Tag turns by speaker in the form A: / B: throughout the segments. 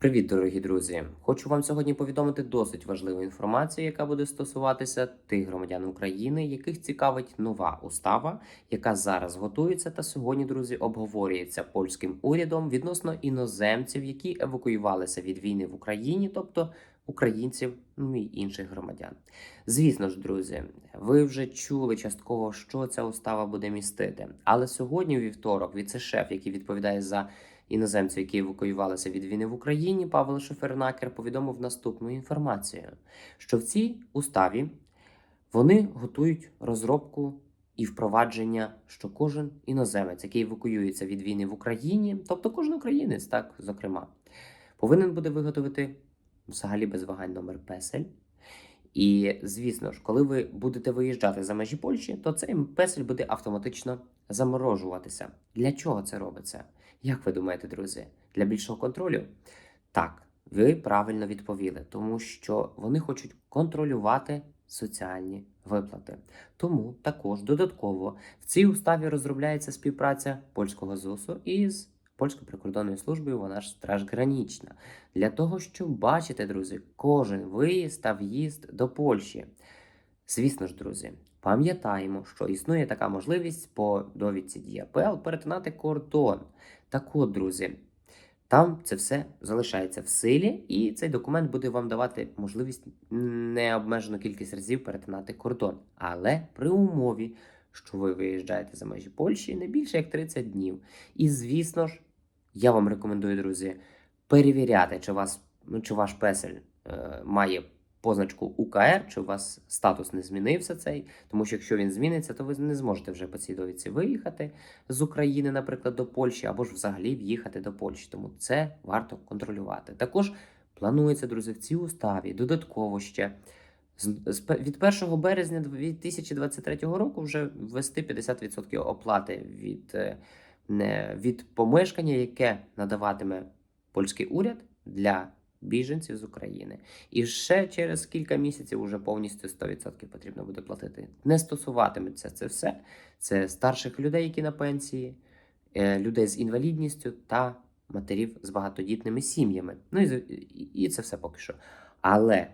A: Привіт, дорогі друзі! Хочу вам сьогодні повідомити досить важливу інформацію, яка буде стосуватися тих громадян України, яких цікавить нова устава, яка зараз готується та сьогодні, друзі, обговорюється польським урядом відносно іноземців, які евакуювалися від війни в Україні, тобто українців, ну і інших громадян. Звісно ж, друзі, ви вже чули частково, що ця устава буде містити. Але сьогодні, у вівторок, віце-шеф, який відповідає за іноземців, які евакуювалися від війни в Україні, Павел Шефернакер повідомив наступну інформацію: що в цій уставі вони готують розробку і впровадження, що кожен іноземець, який евакуюється від війни в Україні, тобто кожен українець, так зокрема, повинен буде виготовити взагалі без вагань номер песель. І звісно ж, коли ви будете виїжджати за межі Польщі, то цей песель буде автоматично заморожуватися. Для чого це робиться? Як ви думаєте, друзі? Для більшого контролю? Так, ви правильно відповіли, тому що вони хочуть контролювати соціальні виплати. Тому також додатково в цій уставі розробляється співпраця польського ЗУСу із польською прикордонною службою, вона ж страж гранічна, для того, щоб бачити, друзі, кожен виїзд та в'їзд до Польщі. Звісно ж, друзі, пам'ятаємо, що існує така можливість по довідці ДІАПЛ перетинати кордон. Так от, друзі, там це все залишається в силі, і цей документ буде вам давати можливість необмежену кількість разів перетинати кордон. Але при умові, що ви виїжджаєте за межі Польщі не більше як 30 днів. І звісно ж, я вам рекомендую, друзі, перевіряти, чи, вас, чи ваш песель е, має позначку УКР, чи у вас статус не змінився цей, тому що якщо він зміниться, то ви не зможете вже по цій довідці виїхати з України, наприклад, до Польщі, або ж взагалі в'їхати до Польщі. Тому це варто контролювати. Також планується, друзі, в цій уставі додатково ще. Від 1 березня 2023 року вже ввести 50% оплати від, е, від помешкання, яке надаватиме польський уряд для біженців з України. І ще через кілька місяців уже повністю 100% потрібно буде платити. Не стосуватиметься це все. Це старших людей, які на пенсії, е, людей з інвалідністю та матерів з багатодітними сім'ями. Ну і, і- це все поки що. Але,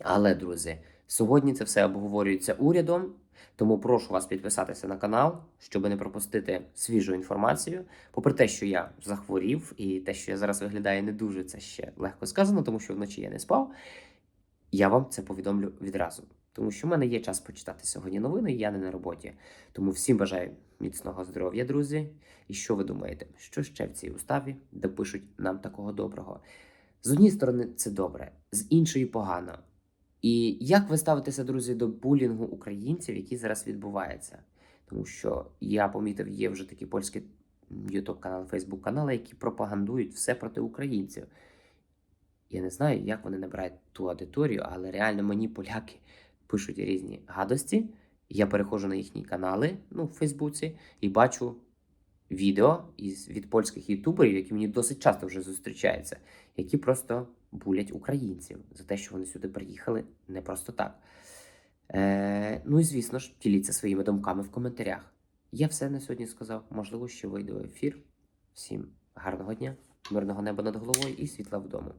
A: але, друзі, сьогодні це все обговорюється урядом. Тому прошу вас підписатися на канал, щоб не пропустити свіжу інформацію. Попри те, що я захворів, і те, що я зараз виглядаю не дуже, це ще легко сказано, тому що вночі я не спав. Я вам це повідомлю відразу. Тому що в мене є час почитати сьогодні новини, і я не на роботі. Тому всім бажаю міцного здоров'я, друзі. І що ви думаєте, що ще в цій уставі допишуть нам такого доброго? З однієї сторони, це добре, з іншої погано. І як ви ставитеся, друзі, до булінгу українців, який зараз відбувається? Тому що я помітив, є вже такі польські youtube канали, facebook канали, які пропагандують все проти українців. Я не знаю, як вони набирають ту аудиторію, але реально мені поляки пишуть різні гадості. Я переходжу на їхні канали ну, в Фейсбуці і бачу відео із, від польських ютуберів, які мені досить часто вже зустрічаються, які просто булять українців за те, що вони сюди приїхали не просто так. Е, ну і звісно ж, діліться своїми думками в коментарях. Я все на сьогодні сказав. Можливо, ще вийду в ефір. Всім гарного дня, мирного неба над головою і світла вдома.